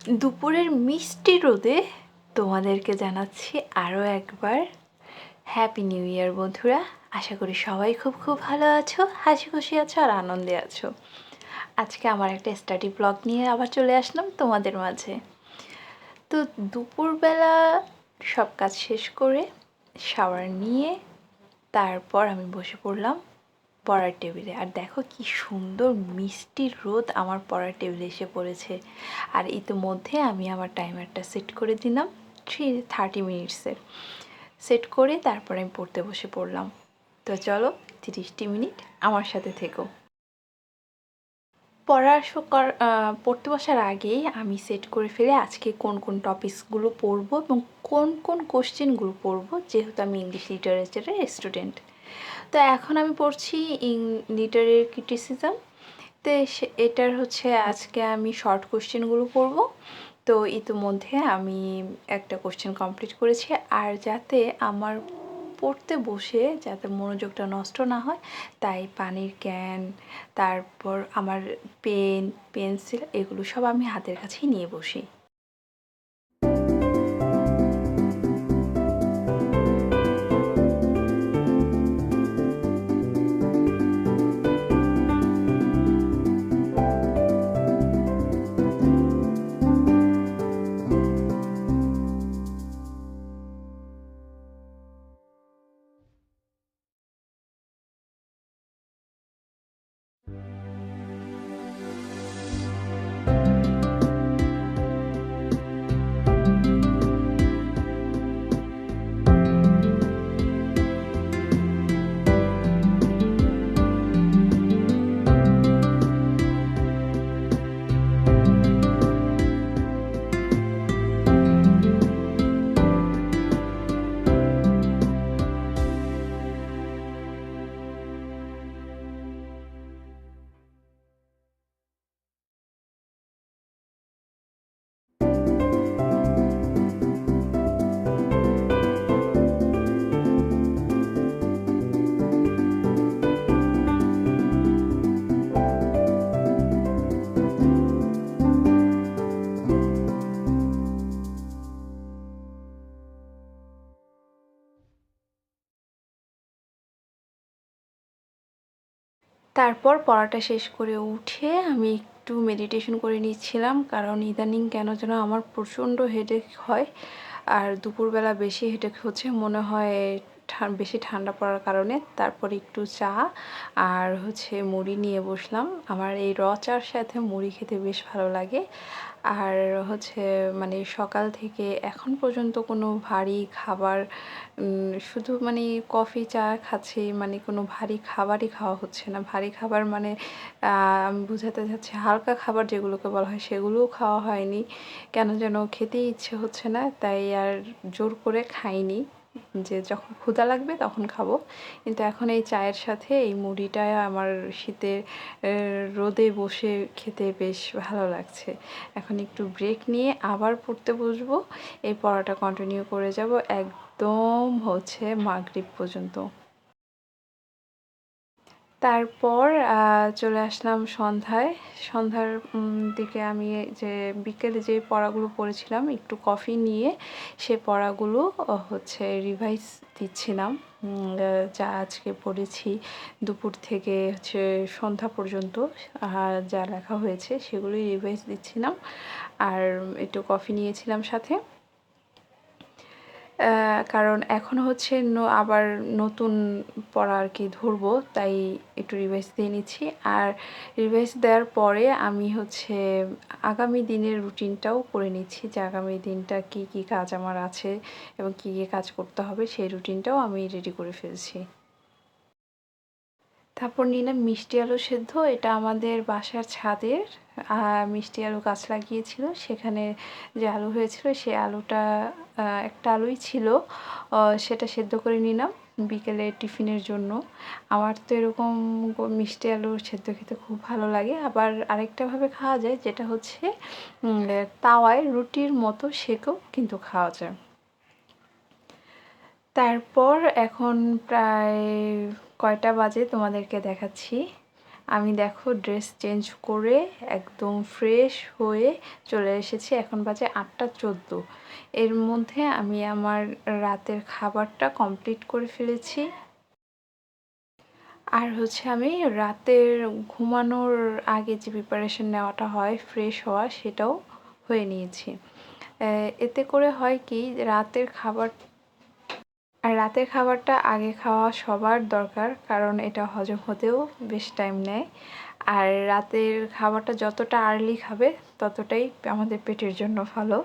দুপুরের মিষ্টি রোদে তোমাদেরকে জানাচ্ছি আরও একবার হ্যাপি নিউ ইয়ার বন্ধুরা। আশা করি সবাই খুব খুব ভালো আছো, হাসি খুশি আছো আর আনন্দে আছো। আজকে আমার একটা স্টাডি ব্লগ নিয়ে আবার চলে আসলাম তোমাদের মাঝে। তো দুপুরবেলা সব কাজ শেষ করে শাওয়ার নিয়ে তারপর আমি বসে পড়লাম। পড়ার টেবিলে। আর দেখো কি সুন্দর মিষ্টি রোদ আমার পড়ার টেবিলে এসে পড়েছে। আর ইতিমধ্যে আমি আমার টাইমারটা সেট করে দিলাম থ্রি থার্টি মিনিটসের সেট করে তারপর আমি পড়তে বসে পড়লাম। তো চলো তিরিশটি মিনিট আমার সাথে থেকো। পড়াশো পড়তে বসার আগেই আমি সেট করে ফেলে আজকে কোন কোন টপিকসগুলো পড়ব এবং কোন কোন কোশ্চেনগুলো পড়ব, যেহেতু আমি ইংলিশ লিটারেচারের স্টুডেন্ট। তো এখন আমি পড়ছি ইং লিটারের ক্রিটিসিজম তো এটার হচ্ছে আজকে আমি শর্ট কোশ্চেনগুলো পড়ব। তো ইতিমধ্যে আমি একটা কোশ্চেন কমপ্লিট করেছি। আর যাতে আমার পড়তে বসে যাতে মনোযোগটা নষ্ট না হয়, তাই পানির ক্যান, তারপর আমার পেন, পেন্সিল, এগুলো সব আমি হাতের কাছেই নিয়ে বসি। তারপর পড়াটা শেষ করে উঠে আমি একটু মেডিটেশন করে নিচ্ছিলাম, কারণ ইদানিং কেন যেন আমার প্রচণ্ড হেডেক হয়। আর দুপুরবেলা বেশি হেডেক হচ্ছে, মনে হয় বেশি ঠান্ডা পড়ার কারণে তারপর একটু চা আর হচ্ছে মুড়ি নিয়ে বসলাম। আমার এই র চার সাথে মুড়ি খেতে বেশ ভালো লাগে। আর হচ্ছে মানে সকাল থেকে এখন পর্যন্ত কোনো ভারী খাবার শুধু মানে কফি, চা খাচ্ছি মানে কোনো ভারী খাবারই খাওয়া হচ্ছে না। ভারী খাবার মানে আমি, বোঝাতে চাচ্ছি হালকা খাবার যেগুলোকে বলা হয় সেগুলোও খাওয়া হয়নি। কেন যেন খেতেই ইচ্ছে হচ্ছে না, তাই আর জোর করে খাইনি। যে যখন ক্ষুধা লাগবে তখন খাব। কিন্তু এখন এই চায়ের সাথে এই মুড়িটা আমার শীতের রোদে বসে খেতে বেশ ভালো লাগছে। এখন একটু ব্রেক নিয়ে আবার পড়তে বসবো। এই পড়াটা কন্টিনিউ করে যাব। একদম হচ্ছে মাগরিব পর্যন্ত। তারপর চলে আসলাম সন্ধ্যায়। সন্ধ্যার দিকে আমি যে বিকেলে যে পড়াগুলো পড়েছিলাম, একটু কফি নিয়ে সে পড়াগুলো হচ্ছে রিভাইজ দিচ্ছিলাম। যা আজকে পড়েছি দুপুর থেকে হচ্ছে সন্ধ্যা পর্যন্ত যা লেখা হয়েছে সেগুলোই রিভাইজ দিচ্ছিলাম। আর একটু কফি নিয়েছিলাম সাথে। কারণ এখন হচ্ছে আবার নতুন পড়া আর কি ধরবো, তাই একটু রিভাইস দিয়ে নিচ্ছি। আর রিভাইজ দেওয়ার পরে আমি হচ্ছে আগামী দিনের রুটিনটাও করে নিচ্ছি যে আগামী দিনটা কি কি কাজ আমার আছে এবং কী কী কাজ করতে হবে, সেই রুটিনটাও আমি রেডি করে ফেলছি। তারপর নিলাম মিষ্টি আলু সেদ্ধ, এটা আমাদের বাসার ছাদের মিষ্টি আলু গাছ লাগিয়েছিল। সেখানে যে আলু হয়েছিল সেই আলুটা একটা আলুই ছিল। সেটা সেদ্ধ করে নিলাম বিকেলে টিফিনের জন্য। আমার তো এরকম মিষ্টি আলু সেদ্ধ খেতে খুব ভালো লাগে। আবার আরেকটাভাবে খাওয়া যায়, যেটা হচ্ছে তাওয়ায় রুটির মতো সেকেও কিন্তু খাওয়া যায়। তারপর এখন প্রায় কয়টা বাজে তোমাদেরকে দেখাচ্ছি। আমি দেখো ড্রেস চেঞ্জ করে একদম ফ্রেশ হয়ে চলে এসেছি। এখন বাজে আটটা চোদ্দ। এর মধ্যে আমি আমার রাতের খাবারটা কমপ্লিট করে ফেলেছি। আর হচ্ছে আমি রাতের ঘুমানোর আগে যে প্রিপারেশন নেওয়াটা হয় ফ্রেশ হওয়া, সেটাও হয়ে নিয়েছি। এতে করে হয় কি, রাতের খাবার আর রাতের খাবারটা আগে খাওয়া সবার দরকার, কারণ এটা হজম হতেও বেশ টাইম নেয়। আর রাতের খাবারটা যতটা আর্লি খাবে, ততটাই আমাদের পেটের জন্য ভালো।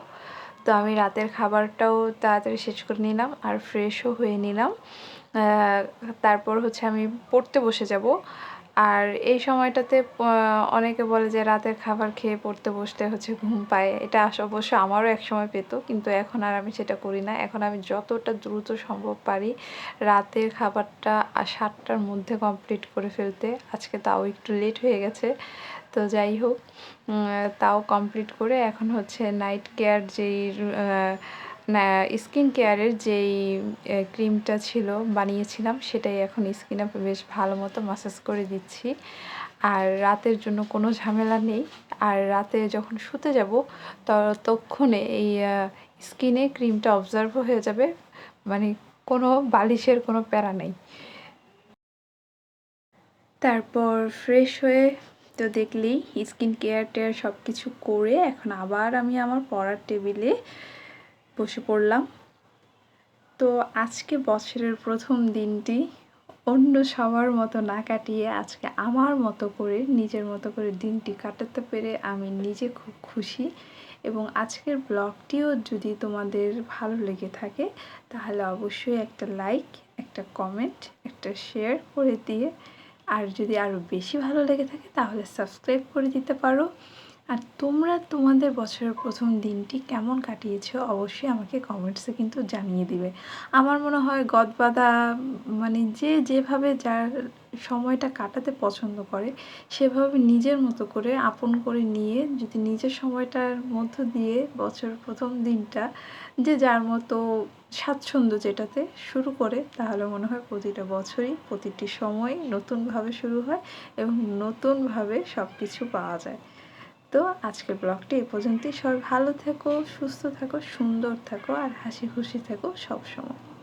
তো আমি রাতের খাবারটাও তাড়াতাড়ি শেষ করে নিলাম আর ফ্রেশও হয়ে নিলাম। তারপর হচ্ছে আমি পড়তে বসে যাব। আর এই সময়টাতে অনেকে বলে যে রাতের খাবার খেয়ে পড়তে বসতে হচ্ছে ঘুম পায়। এটা অবশ্য আমারও এক সময় পেত, কিন্তু এখন আর আমি সেটা করি না। এখন আমি যতটা দ্রুত সম্ভব পারি রাতের খাবারটা সাতটার মধ্যে কমপ্লিট করে ফেলতে। আজকে তাও একটু লেট হয়ে গেছে, তো যাই হোক তাও কমপ্লিট করে এখন হচ্ছে নাইট কেয়ার যেই স্কিন কেয়ারের যেই ক্রিমটা ছিল, বানিয়েছিলাম, সেটাই এখন স্কিনে বেশ ভালো মতো মাসাজ করে দিচ্ছি। আর রাতের জন্য কোনো ঝামেলা নেই। আর রাতে যখন শুতে যাব, ততক্ষণে এই স্কিনে ক্রিমটা অবজার্ভ হয়ে যাবে। মানে কোনো বালিশের কোনো প্যারা নেই। তারপর ফ্রেশ হয়ে তো দেখলি, স্কিন কেয়ার টেয়ার সব কিছু করে এখন আবার আমি আমার পড়ার টেবিলে বসে পড়লাম। তো আজকে বছরের প্রথম দিনটি অন্য সবার মতো না কাটিয়ে আজকে আমার মতো করে, নিজের মতো করে দিনটি কাটাতে পেরে আমি নিজে খুব খুশি। এবং আজকের ব্লগটিও যদি তোমাদের ভালো লেগে থাকে, তাহলে অবশ্যই একটা লাইক, একটা কমেন্ট, একটা শেয়ার করে দিয়ে। আর যদি আরও বেশি ভালো লেগে থাকে, তাহলে সাবস্ক্রাইব করে দিতে পারো। আর তোমরা তোমাদের বছরের প্রথম দিনটি কেমন কাটিয়েছ অবশ্যই আমাকে কমেন্টসে কিন্তু জানিয়ে দিবে। আমার মনে হয় গদবাদা মানে যে যেভাবে যার সময়টা কাটাতে পছন্দ করে, সেভাবে নিজের মতো করে আপন করে নিয়ে, যদি নিজের সময়টার মধ্য দিয়ে বছরের প্রথম দিনটা যে যার মতো স্বাচ্ছন্দ্য যেটাতে শুরু করে, তাহলে মনে হয় প্রতিটা বছরই প্রতিটি সময় নতুনভাবে শুরু হয় এবং নতুনভাবে সব কিছু পাওয়া যায়। তো আজকের ব্লগটি এ পর্যন্তই। সবাই ভালো থেকো, সুস্থ থাকো, সুন্দর থাকো, আর হাসি খুশি থেকো সবসময়।